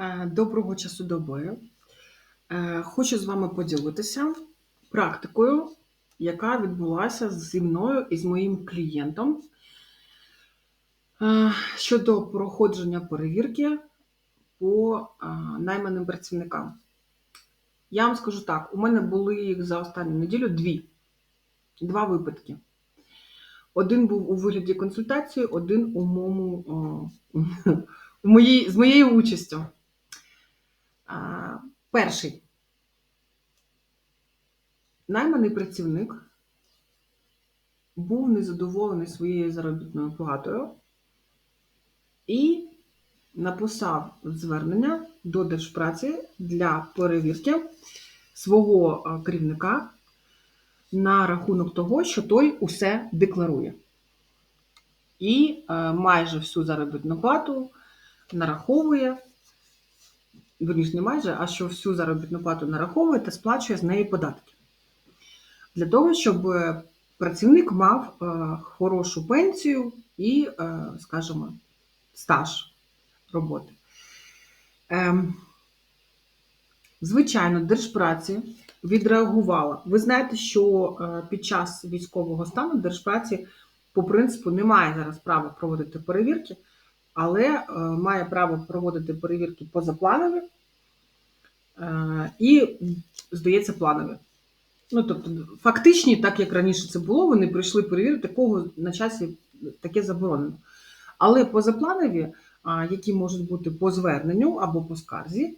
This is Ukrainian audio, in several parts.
Е, Доброго часу доби. Е, Хочу з вами поділитися практикою, яка відбулася зі мною і з моїм клієнтом е, щодо проходження перевірки по найманим працівникам. Я вам скажу так: у мене були їх за останню неділю дві, два випадки. Один був у вигляді консультації, один у моєму, у моїй, з моєю участю. Перший. Найманий працівник був незадоволений своєю заробітною платою і написав звернення до Держпраці для перевірки свого керівника на рахунок того, що той усе декларує. І е, майже всю заробітну плату нараховує, верніше, не майже, а що всю заробітну плату нараховує та сплачує з неї податки. Для того, щоб працівник мав е, хорошу пенсію і, е, скажімо, стаж роботи. Ем, Звичайно, Держпраці відреагувала. Ви знаєте, що е, під час військового стану Держпраці по принципу не має зараз права проводити перевірки, але е, має право проводити перевірки позапланові е, і, здається, планові. Ну, тобто, фактичні, так як раніше це було, вони прийшли перевірити, кого на часі таке заборонено. Але позапланові, які можуть бути по зверненню або по скарзі,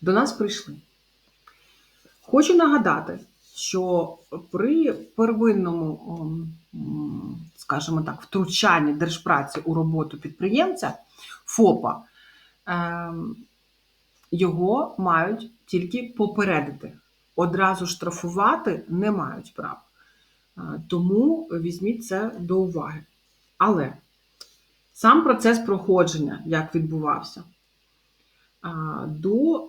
до нас прийшли. Хочу нагадати, що при первинному, скажімо так, втручанні держпраці у роботу підприємця ФОПа ем, його мають тільки попередити. Одразу штрафувати не мають права. Е, Тому візьміть це до уваги. Але сам процес проходження, як відбувався, до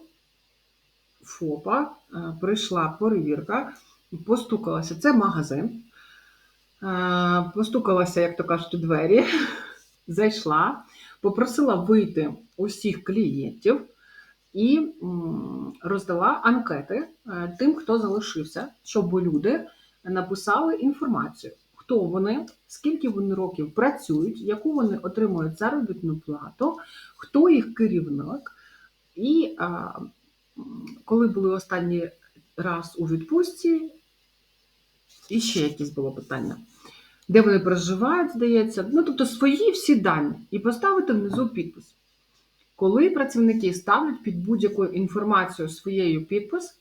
ФОПа е, прийшла перевірка, постукалася. Це магазин. Е, Постукалася, як то кажуть, у двері, зайшла, попросила вийти усіх клієнтів і роздала анкети е, тим, хто залишився, щоб люди написали інформацію, хто вони, скільки вони років працюють, яку вони отримують заробітну плату, хто їх керівник, і коли були останній раз у відпустці, і ще якісь було питання. Де вони проживають, здається, ну тобто свої всі дані, і поставити внизу підпис. Коли працівники ставлять під будь-якою інформацією своєю підпис,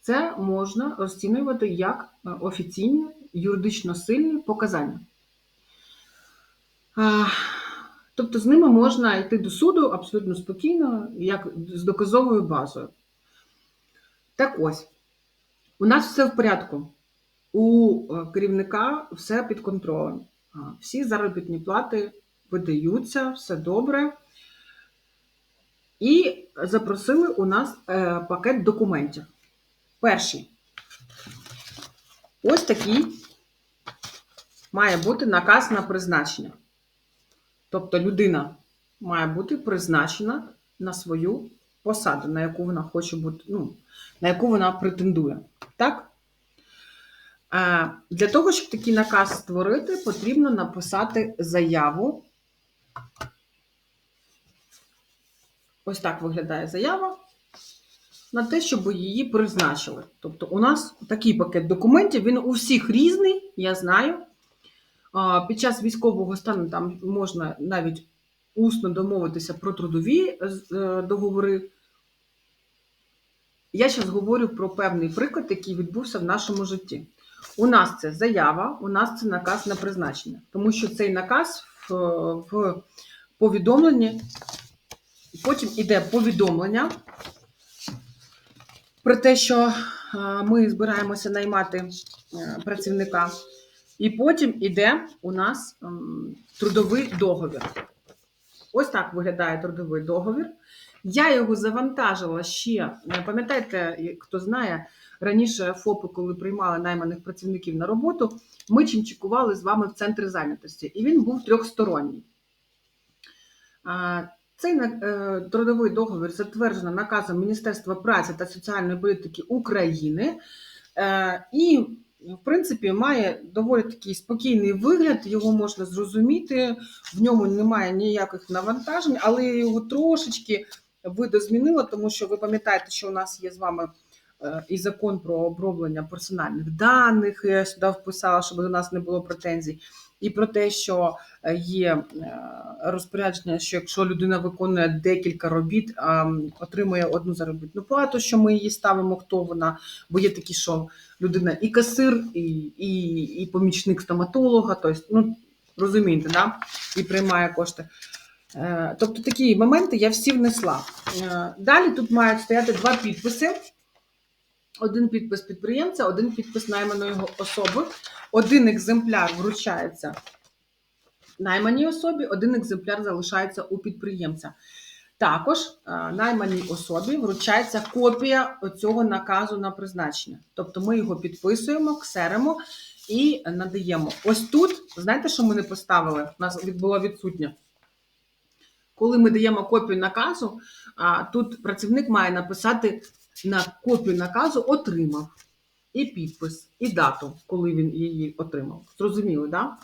це можна розцінювати як е, офіційні юридично сильні показання. Тобто з ними можна йти до суду абсолютно спокійно, як з доказовою базою. Так ось, у нас все в порядку. У е, керівника все під контролем. Всі заробітні плати видаються, все добре. І запросили у нас е, пакет документів. Перший. Ось такий має бути наказ на призначення. Тобто людина має бути призначена на свою посаду, на яку вона хоче бути, ну, на яку вона претендує. Так? Е, Для того, щоб такий наказ створити, потрібно написати заяву. Ось так виглядає заява на те, щоб її призначили. Тобто, у нас такий пакет документів, він у всіх різний, я знаю. Під час військового стану там можна навіть усно домовитися про трудові е, договори. Я зараз говорю про певний приклад, який відбувся в нашому житті. У нас це заява, у нас це наказ на призначення, тому що цей наказ в, в повідомленні, потім іде повідомлення про те, що е, ми збираємося наймати е, працівника, і потім іде у нас ем, трудовий договір. Ось так виглядає трудовий договір. Я його завантажила ще. е, Пам'ятаєте, хто знає, раніше ФОПи, коли приймали найманих працівників на роботу, ми чимчикували з вами в центрі зайнятості, і він був трьохсторонній. Цей е, трудовий договір затверджено наказом Міністерства праці та соціальної політики України Е, і, в принципі, має доволі такий спокійний вигляд, його можна зрозуміти, в ньому немає ніяких навантажень, але я його трошечки видозмінила, тому що ви пам'ятаєте, що у нас є з вами е, і закон про оброблення персональних даних. Я сюди вписала, щоб до нас не було претензій. І про те, що е, є е, розпорядження, що якщо людина виконує декілька робіт, отримує одну заробітну плату, що ми її ставимо, хто вона, бо є такі, що людина і касир, і, і, і помічник стоматолога, тобто, ну, розумієте, да? і приймає кошти. Е, Тобто такі моменти я всі внесла. Далі тут мають стояти два підписи. Один підпис підприємця, один підпис найманої особи. Один екземпляр вручається найманій особі, один екземпляр залишається у підприємця. Також е, найманій особі вручається копія цього наказу на призначення. Тобто ми його підписуємо, ксеримо і надаємо. Ось тут, знаєте, що ми не поставили? У нас було відсутнє. Коли ми даємо копію наказу, тут працівник має написати на копію наказу отримав і підпис, і дату, коли він її отримав. Зрозуміли, так?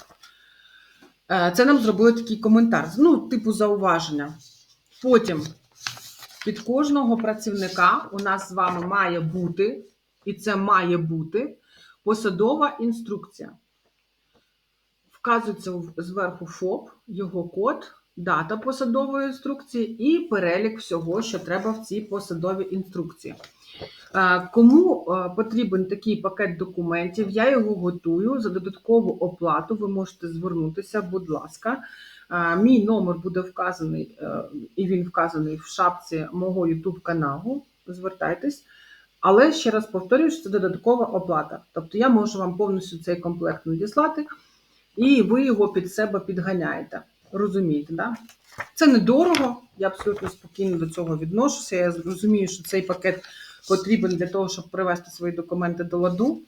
Да? Це нам зробили такий коментар. Ну, типу зауваження. Потім під кожного працівника у нас з вами має бути, і це має бути посадова інструкція. Вказується зверху ФОП, його код, дата посадової інструкції і перелік всього, що треба в цій посадовій інструкції. Е, Кому е, потрібен такий пакет документів, я його готую за додаткову оплату. Ви можете звернутися, будь ласка. Е, Мій номер буде вказаний, і він вказаний в шапці мого YouTube каналу. Звертайтесь. Але ще раз повторюю, що це додаткова оплата. Тобто я можу вам повністю цей комплект надіслати, і ви його під себе підганяєте. Розумієте, да? Це недорого, я абсолютно спокійно до цього відношуся. Я розумію, що цей пакет потрібен для того, щоб привести свої документи до ладу.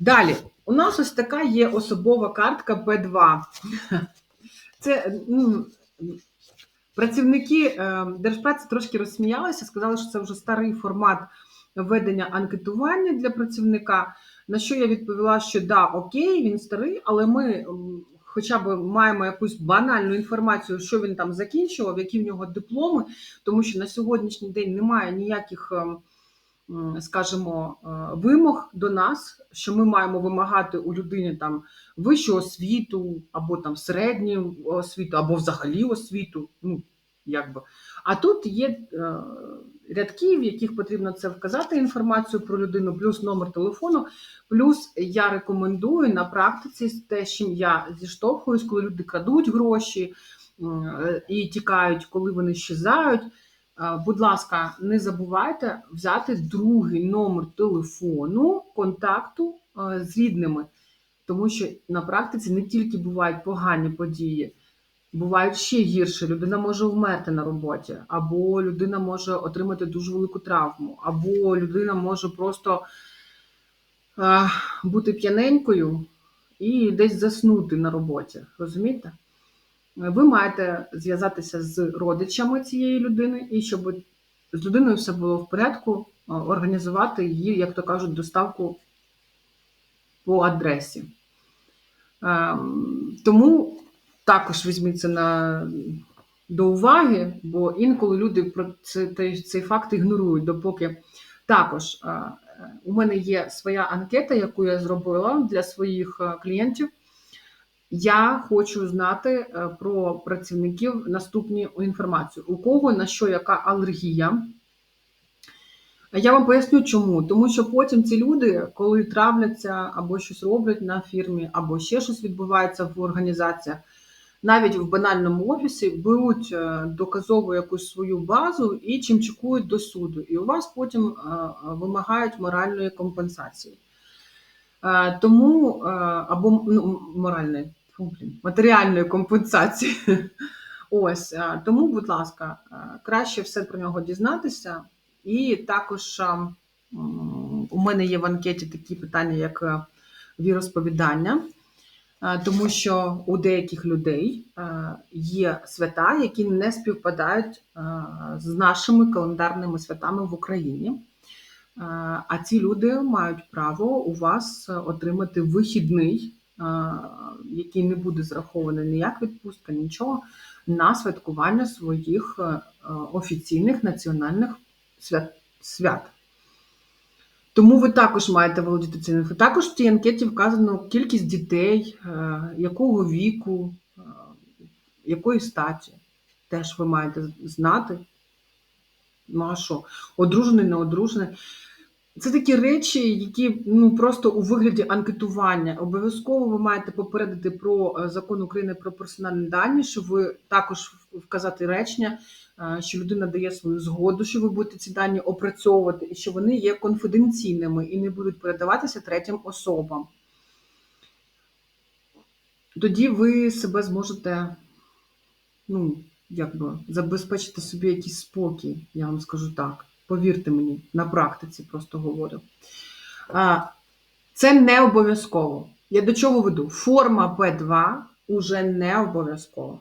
Далі, у нас ось така є особова картка П2. Це ну, працівники е, держпраці трошки розсміялися, сказали, що це вже старий формат ведення анкетування для працівника. На що я відповіла, що да, окей, він старий, але ми хоча б маємо якусь банальну інформацію, що він там закінчував, які в нього дипломи, тому що на сьогоднішній день немає ніяких, ем, скажімо, е, вимог до нас, що ми маємо вимагати у людини там вищу освіту, або там середню освіту, або взагалі освіту. Ну, якби. А тут є рядки, в яких потрібно це вказати інформацію про людину, плюс номер телефону. Плюс я рекомендую на практиці те, з чим я зіштовхуюсь, коли люди крадуть гроші е, і тікають, коли вони щезають. Е, Будь ласка, не забувайте взяти другий номер телефону контакту е, з рідними, тому що на практиці не тільки бувають погані події, бувають ще гірше. Людина може вмерти на роботі, або людина може отримати дуже велику травму, або людина може просто е, бути п'яненькою і десь заснути на роботі. Розумієте? Ви маєте зв'язатися з родичами цієї людини, і щоб з людиною все було в порядку, е, організувати її, як то кажуть, доставку по адресі. Ем, Тому також візьміть це на, до уваги, бо інколи люди про це, цей, цей факт ігнорують, допоки також у мене є своя анкета, яку я зробила для своїх клієнтів. Я хочу знати про працівників наступні інформацію. У кого на що яка алергія. Я вам поясню чому. Тому що потім ці люди, коли травляться або щось роблять на фірмі, або ще щось відбувається в організаціях, навіть в банальному офісі беруть е, доказову якусь свою базу і чимчикують до суду. І у вас потім е, е, вимагають моральної компенсації. Тому або ну, моральної, матеріальної компенсації. Ось тому, будь ласка, краще все про нього дізнатися. І також у мене є в анкеті такі питання, як віросповідання. Тому що у деяких людей є свята, які не співпадають з нашими календарними святами в Україні. А ці люди мають право у вас отримати вихідний, який не буде зрахований ніяк відпустка, нічого, на святкування своїх офіційних національних свят. Тому ви також маєте володіти цим. Також в цій анкеті вказано кількість дітей, е, якого віку, е, якої статі. Теж ви маєте знати. Ну а що? Одружений, не одружений. Це такі речі, які ну просто у вигляді анкетування. Обов'язково ви маєте попередити про е, закон України про персональні дані, щоб ви також вказати речення, що людина дає свою згоду, що ви будете ці дані опрацьовувати, і що вони є конфіденційними і не будуть передаватися третім особам. Тоді ви себе зможете, ну, якби забезпечити собі якийсь спокій, я вам скажу так. Повірте мені, на практиці просто говорю. Це не обов'язково. Я до чого веду? Форма П2 уже не обов'язково.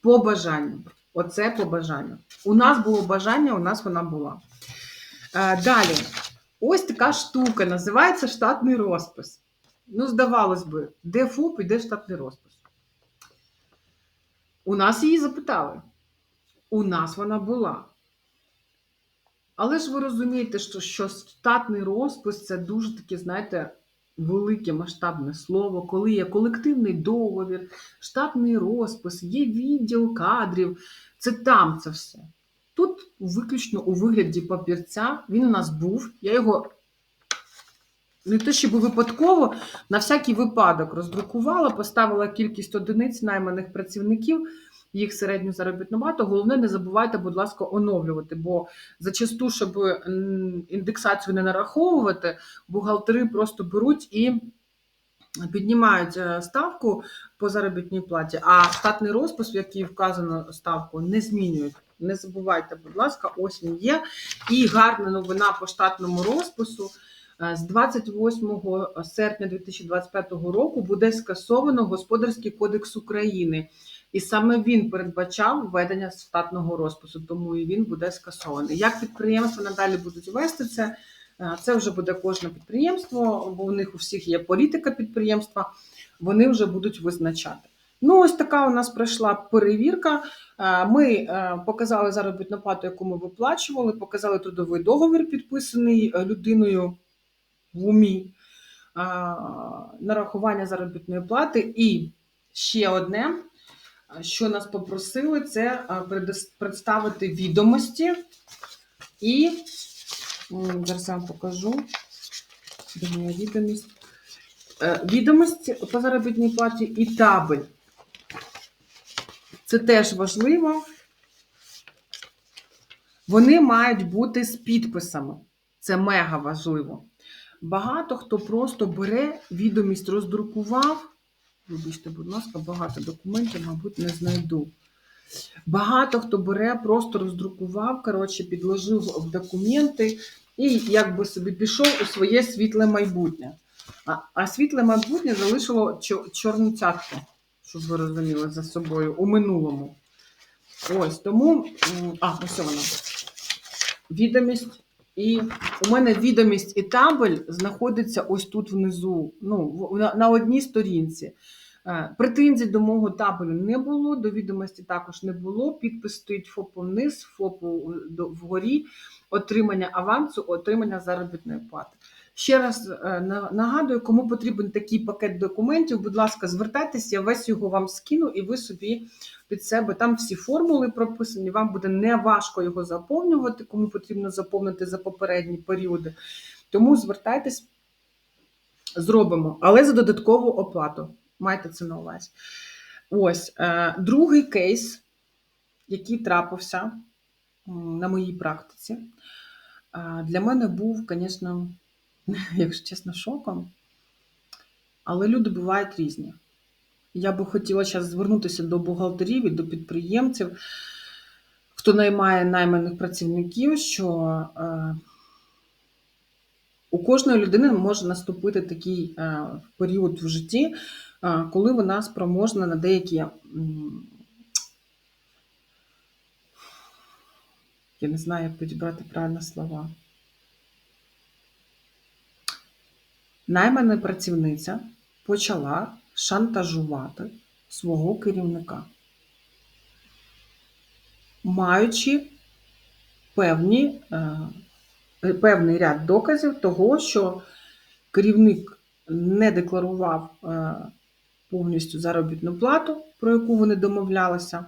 По бажанню. Оце по бажанню. У нас було бажання, у нас вона була. Далі. Ось така штука, називається штатний розпис. Ну, здавалось би, де ФОП і де штатний розпис? У нас її запитали. У нас вона була. Але ж ви розумієте, що, що штатний розпис це дуже таке, знаєте, велике масштабне слово, коли є колективний договір, штатний розпис, є відділ кадрів. Це там це все. Тут виключно у вигляді папірця він у нас був. Я його не те, щоб випадково, на всякий випадок роздрукувала, поставила кількість одиниць найманих працівників їх середню заробітну плату. Головне, не забувайте, будь ласка, оновлювати, бо зачасту, щоб індексацію не нараховувати, бухгалтери просто беруть і піднімають е, ставку по заробітній платі, а штатний розпис, в який вказано ставку, не змінюють. Не забувайте, будь ласка, ось він є. І гарна новина по штатному розпису. Е, З 28 серпня 2025 року буде скасовано Господарський кодекс України. І саме він передбачав введення штатного розпису, тому і він буде скасований. Як підприємства надалі будуть вести це, е, це вже буде кожне підприємство, бо у них у всіх є політика підприємства, вони вже будуть визначати. Ну, ось така у нас пройшла перевірка. Е, Ми е, показали заробітну плату, яку ми виплачували, показали трудовий договір, підписаний людиною в умі, нарахування заробітної плати. І ще одне, що нас попросили, це е, представити відомості. І зараз я вам покажу. Де моя відомість? Е, Відомість по заробітній платі і табель. Це теж важливо. Вони мають бути з підписами. Це мега важливо. Багато хто просто бере відомість, роздрукував. Вибачте, будь ласка, багато документів, мабуть, не знайду. Багато хто бере, просто роздрукував, коротше, підложив в документи і якби собі пішов у своє світле майбутнє. А, а світле майбутнє залишило чорну цятку, щоб ви розуміли за собою у минулому. Ось тому. А, ось вона. Відомість. І у мене відомість і табель знаходиться ось тут внизу, ну, на, на одній сторінці. Е, Претензій до мого табелю не було, до відомості також не було. Підпис стоїть ФОПу вниз, ФОПу вгорі, отримання авансу, отримання заробітної плати. Ще раз е, нагадую, кому потрібен такий пакет документів, будь ласка, звертайтеся, я весь його вам скину, і ви собі під себе там всі формули прописані. Вам буде не важко його заповнювати, кому потрібно заповнити за попередні періоди. Тому звертайтесь, зробимо, але за додаткову оплату. Майте це на увазі. Ось е, другий кейс, який трапився на моїй практиці, е, для мене був, звісно, якщо чесно, шоком. Але люди бувають різні. Я би хотіла зараз звернутися до бухгалтерів і до підприємців, хто наймає найманих працівників, що е, у кожної людини може наступити такий період в житті, коли вона спроможна на деякі, я не знаю, як підібрати правильні слова. Наймана працівниця почала шантажувати свого керівника, маючи певні, е, певний ряд доказів того, що керівник не декларував е, повністю заробітну плату, про яку вони домовлялися,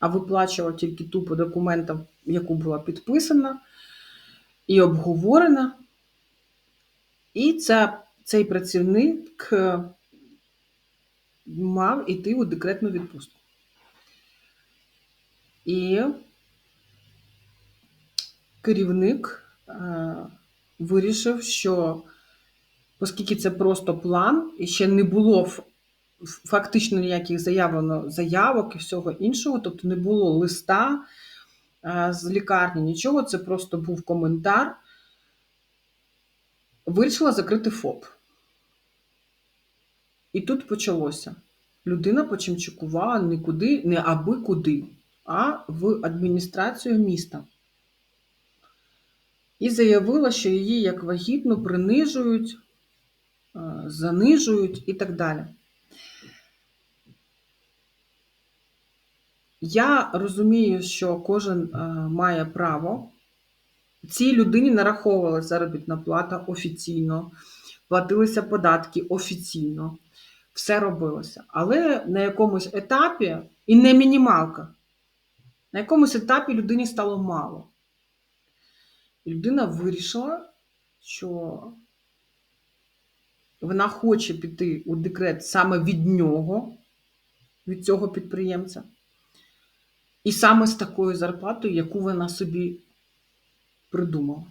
а виплачував тільки ту по документам, яку була підписана і обговорена. І ця, цей працівник е, мав іти у декретну відпустку. І керівник е, вирішив, що оскільки це просто план, і ще не було фактично ніяких заявлено заявок і всього іншого, тобто не було листа е, з лікарні, нічого, це просто був коментар. Вирішила закрити ФОП. І тут почалося. Людина почимчикувала нікуди, не аби куди, а в адміністрацію міста. І заявила, що її як вагітну принижують, е, занижують і так далі. Я розумію, що кожен е, має право. Цій людині нараховувалася заробітна плата офіційно, платилися податки офіційно, все робилося. Але на якомусь етапі, і не мінімалка, на якомусь етапі людині стало мало. Людина вирішила, що вона хоче піти у декрет саме від нього, від цього підприємця, і саме з такою зарплатою, яку вона собі придумала.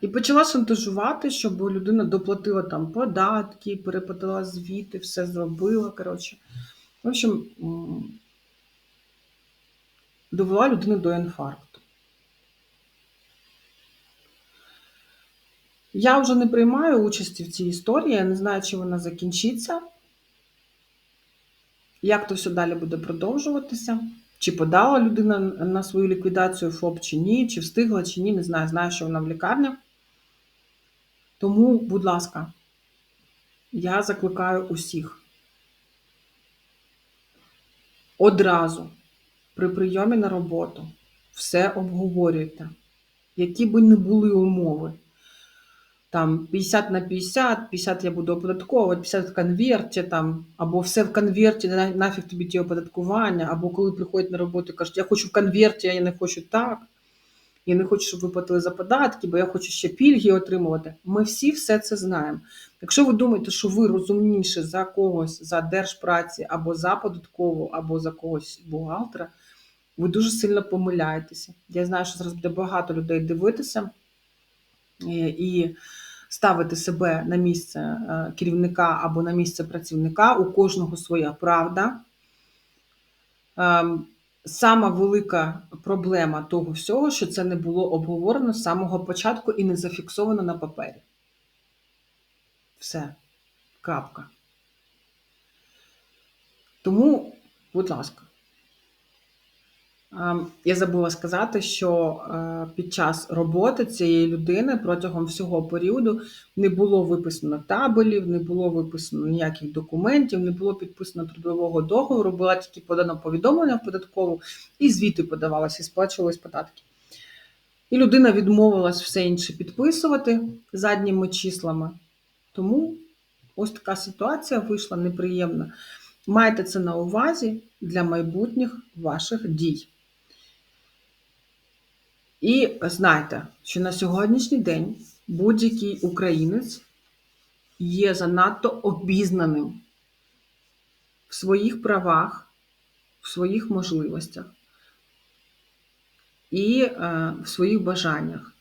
І почала шантажувати, щоб людина доплатила там податки, переподала звіти, все зробила. Коротше. В общем, довела людину до інфаркту. Я вже не приймаю участі в цій історії, я не знаю, чи вона закінчиться, як то все далі буде продовжуватися. Чи подала людина на свою ліквідацію ФОП чи ні, чи встигла, чи ні, не знаю. Знаю, що вона в лікарні. Тому, будь ласка, я закликаю усіх одразу при прийомі на роботу все обговорюйте, які би не були умови. Там 50 на 50, 50 я буду оподатковувати, 50 в конверті, там, або все в конверті, на- нафіг тобі ті оподаткування, або коли приходять на роботу і кажуть, я хочу в конверті, а я не хочу так. Я не хочу, щоб ви платили за податки, бо я хочу ще пільги отримувати. Ми всі все це знаємо. Якщо ви думаєте, що ви розумніше за когось, за держпраці, або за податкову, або за когось бухгалтера, ви дуже сильно помиляєтеся. Я знаю, що зараз буде багато людей дивитися і ставити себе на місце е, керівника або на місце працівника. У кожного своя правда. Ем, Сама велика проблема того всього, що це не було обговорено з самого початку і не зафіксовано на папері. Все. Крапка. Тому, будь ласка. Ем, Я забула сказати, що е, під час роботи цієї людини протягом всього періоду не було виписано табелів, не було виписано ніяких документів, не було підписано трудового договору, була тільки подано повідомлення в податкову, і звіти подавалися, і сплачувались податки. І людина відмовилась все інше підписувати задніми числами. Тому ось така ситуація вийшла неприємна. Майте це на увазі для майбутніх ваших дій. І знайте, що на сьогоднішній день будь-який українець є занадто обізнаним в своїх правах, в своїх можливостях і е, в своїх бажаннях.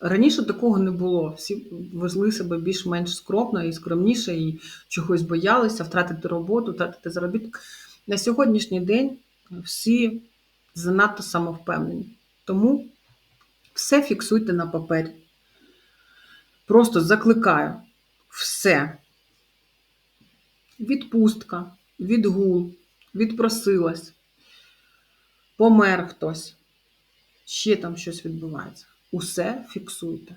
Раніше такого не було. Всі везли себе більш-менш скромно і скромніше, і чогось боялися втратити роботу, втратити заробіток. На сьогоднішній день всі занадто самовпевнені. Тому все фіксуйте на папері. Просто закликаю все. Відпустка, відгул, відпросилась, помер хтось, ще там щось відбувається. Усе фіксуйте.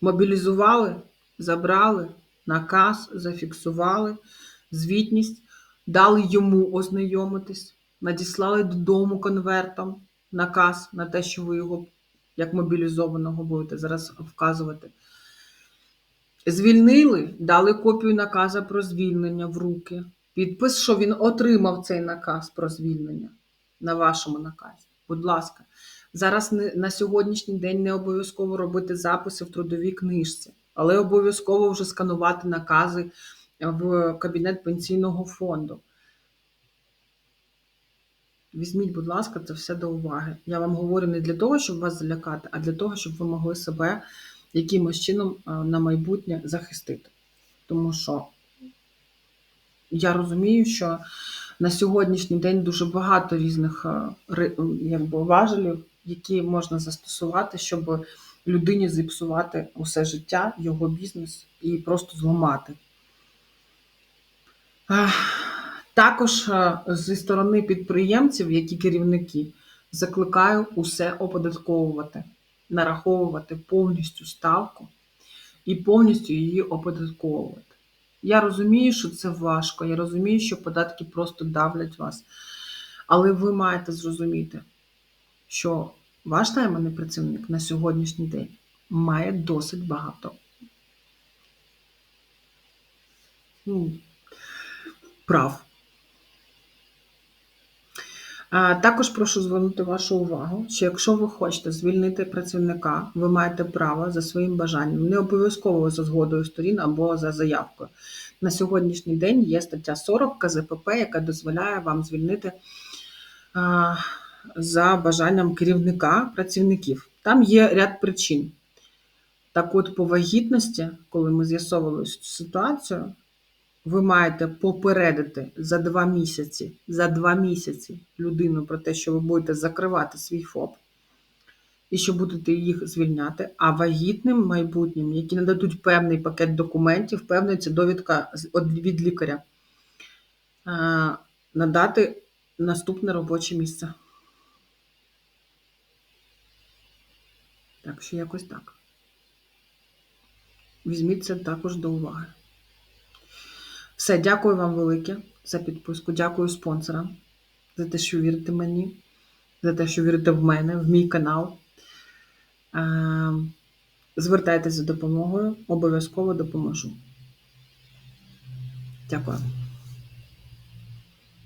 Мобілізували, забрали, наказ, зафіксували, звітність, дали йому ознайомитись, надіслали додому конвертом наказ на те, що ви його як мобілізованого будете зараз вказувати. Звільнили, дали копію наказа про звільнення в руки. Підпис, що він отримав цей наказ про звільнення на вашому наказі. Будь ласка, зараз на сьогоднішній день не обов'язково робити записи в трудовій книжці, але обов'язково вже сканувати накази в кабінет пенсійного фонду. Візьміть, будь ласка, це все до уваги. Я вам говорю не для того, щоб вас залякати, а для того, щоб ви могли себе якимось чином е, на майбутнє захистити. Тому що я розумію, що на сьогоднішній день дуже багато різних е, якби, важелів, які можна застосувати, щоб людині зіпсувати усе життя, його бізнес і просто зламати. Ах, Також е, зі сторони підприємців, які керівники, закликаю усе оподатковувати, нараховувати повністю ставку і повністю її оподатковувати. Я розумію, що це важко, я розумію, що податки просто давлять вас. Але ви маєте зрозуміти, що ваш найманий працівник на сьогоднішній день має досить багато ну, прав. Також прошу звернути вашу увагу, що якщо ви хочете звільнити працівника, ви маєте право за своїм бажанням, не обов'язково за згодою сторін або за заявкою. На сьогоднішній день є стаття 40 КЗПП, яка дозволяє вам звільнити за бажанням керівника працівників. Там є ряд причин. Так от, по вагітності, коли ми з'ясовували цю ситуацію, ви маєте попередити за два місяці, за два місяці людину про те, що ви будете закривати свій ФОП і що будете їх звільняти, а вагітним майбутнім, які нададуть певний пакет документів, певна ця довідка від лікаря, е, надати наступне робоче місце. Так що якось так. Візьміть це також до уваги. Все, дякую вам велике за підписку. Дякую спонсорам за те, що вірите мені, за те, що вірите в мене, в мій канал. Е, Звертайтеся за допомогою, обов'язково допоможу. Дякую.